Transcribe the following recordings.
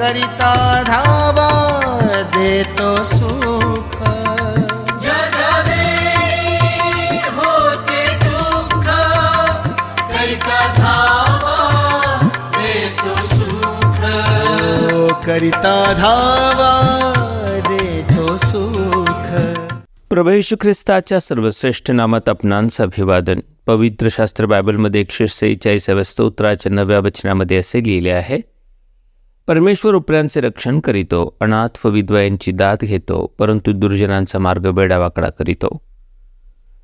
करिता धावा देतो सुख. होते दुःख करिता धावा देतो सुख. करिता धावा देतो सुख प्रभू येशू ख्रिस्ताच्या सर्वश्रेष्ठ नामात आपणांस अभिवादन. पवित्र शास्त्र बायबलमध्ये एकशे सेहेचाळीसाव्या स्तोत्राच्या नव्या वचनामध्ये असे लिहिले आहे परमेश्वर उपऱ्यांचे रक्षण करीतो अनाथ व विधवा यांची दाद घेतो परंतु दुर्जनांचा मार्ग बेडावाकडा करीतो.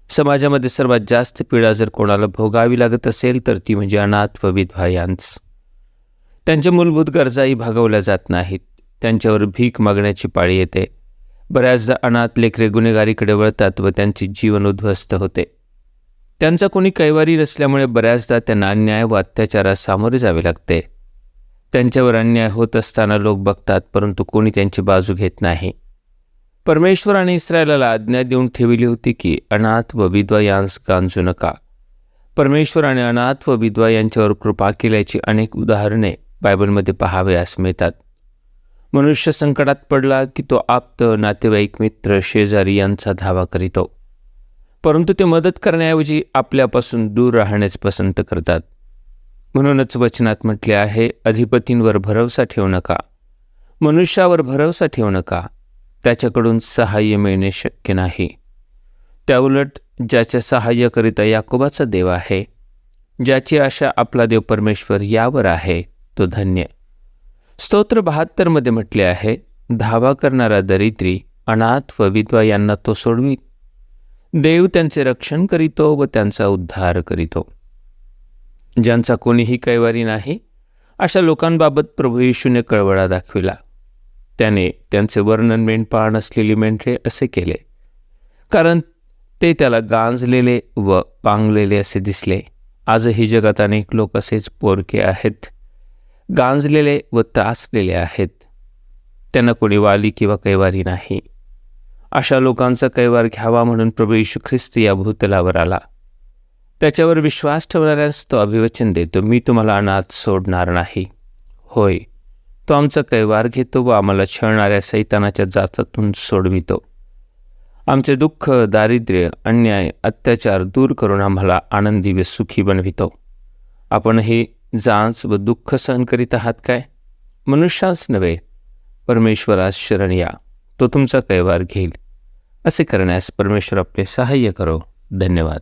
समाजामध्ये सर्वात जास्त पीडा जर कोणाला भोगावी लागत असेल तर ती म्हणजे अनाथ व विधवा यांच त्यांच्या मूलभूत गरजाही भागवल्या जात नाहीत. त्यांच्यावर भीक मागण्याची पाळी येते. बऱ्याचदा अनाथ लेकरे गुन्हेगारीकडे वळतात व त्यांचे जीवन उद्ध्वस्त होते. त्यांचा कोणी कैवारी नसल्यामुळे बऱ्याचदा त्यांना अन्याय व अत्याचारास सामोरे जावे लागते. त्यांच्यावर अन्याय होत असताना लोक बघतात परंतु कोणी त्यांची बाजू घेत नाही. परमेश्वराने इस्रायलाला आज्ञा देऊन ठेवली होती की अनाथ व विधवा यांस गांजू नका. परमेश्वराने अनाथ व विधवा यांच्यावर कृपा केल्याची अनेक उदाहरणे बायबलमध्ये पाहावयास मिळतात. मनुष्य संकटात पडला की तो आप्त नातेवाईक मित्र शेजारी यांचा धावा करीतो. परंतु ते मदत करण्याऐवजी आपल्यापासून दूर राहण्यास पसंत करतात. म्हणूनच वचनात म्हटले आहे अधिपतींवर भरवसा ठेवू नका. मनुष्यावर भरवसा ठेवू नका. त्याच्याकडून सहाय्य मिळणे शक्य नाही. त्याउलट ज्याच्या सहाय्यकरिता याकोबाचा देव आहे ज्याची आशा आपला देव परमेश्वर यावर आहे तो धन्य. स्तोत्र बहात्तरमध्ये म्हटले आहे धावा करणारा दरिद्री अनाथ व विधवा यांना तो सोडवी. देव त्यांचे रक्षण करीतो व त्यांचा उद्धार करीतो. ज्यांचा कोणीही कैवारी नाही अशा लोकांबाबत प्रभू येशूने कळवळा दाखविला. त्याने त्यांचे वर्णन मेंढपाळ नसलेली मेंढरे असे केले कारण ते त्याला गांजलेले व पांगलेले असे दिसले. आजही जगात अनेक लोक असेच पोरके आहेत गांजलेले व त्रासलेले आहेत. त्यांना कोणी वाली किंवा कैवारी नाही. अशा लोकांचा कैवार घ्यावा म्हणून प्रभू येशू ख्रिस्त या भूतलावर आला. त्याच्यावर विश्वास ठेवणाऱ्यास तो अभिवचन देतो मी तुम्हाला अनाथ सोडणार नाही. होय तो आमचा कैवार घेतो व आम्हाला छळणाऱ्या सैतानाच्या जाचातून सोडवितो. आमचे दुःख दारिद्र्य अन्याय अत्याचार दूर करून आम्हाला आनंदी व सुखी बनवितो. आपण हे जांच व दुःख सहन करीत आहात काय? मनुष्यास नव्हे परमेश्वरास शरण या. तो तुमचा कैवार घेईल. असे करण्यास परमेश्वर आपले सहाय्य करो. धन्यवाद.